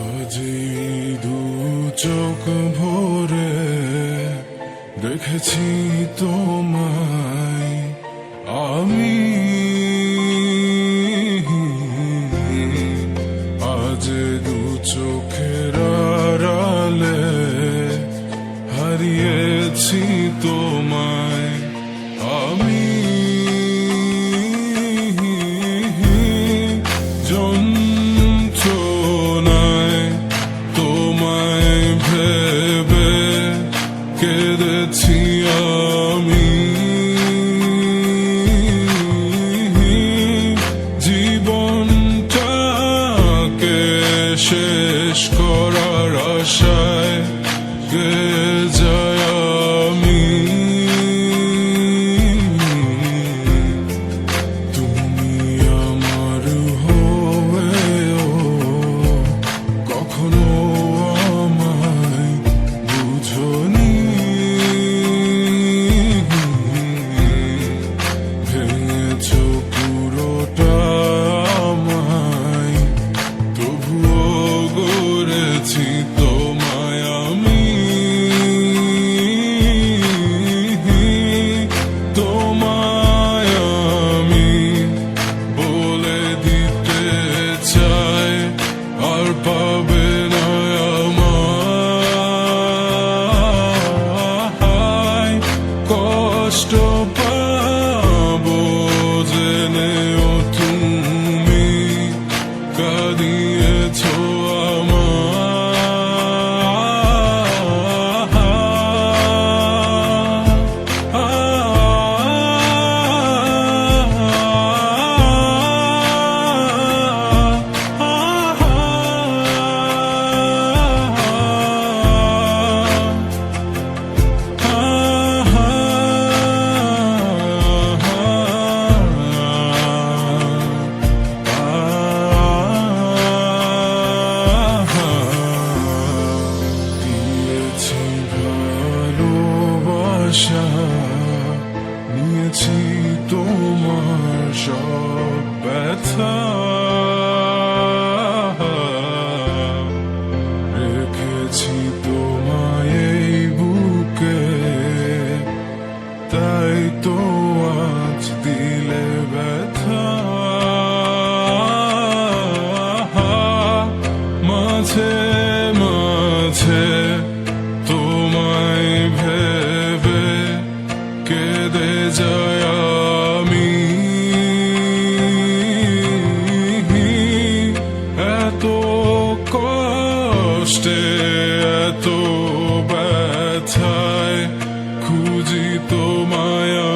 আজি দু চোখ ভরে দেখেছি তোমায় আমি। আজ দু চোখের হারিয়েছি তো শেষ করার আশায় গেছে। dia. আশা নিয়েছি তোমার সব ব্যথা। পূজিত মায়া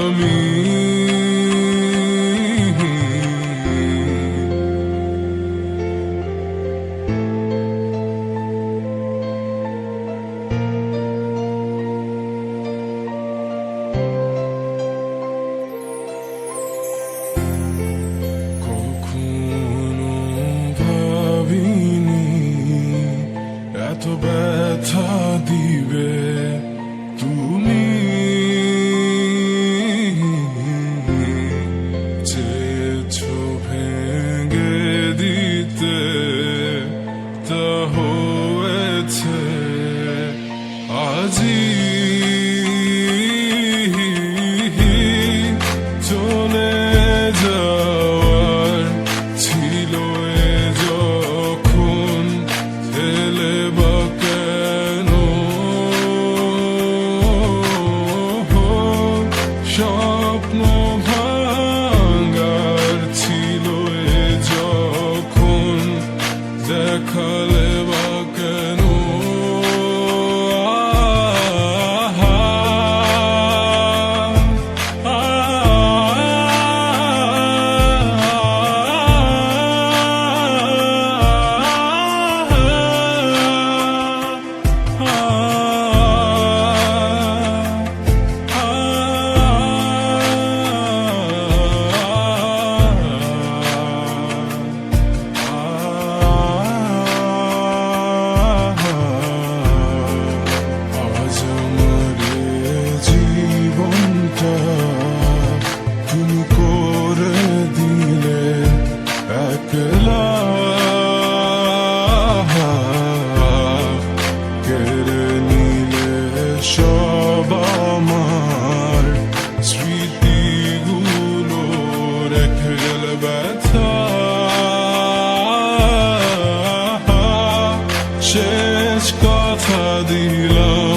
সব আমার স্মৃতিগুলো রেখে গেল ব্যথা। শেষ কথা দিলাম।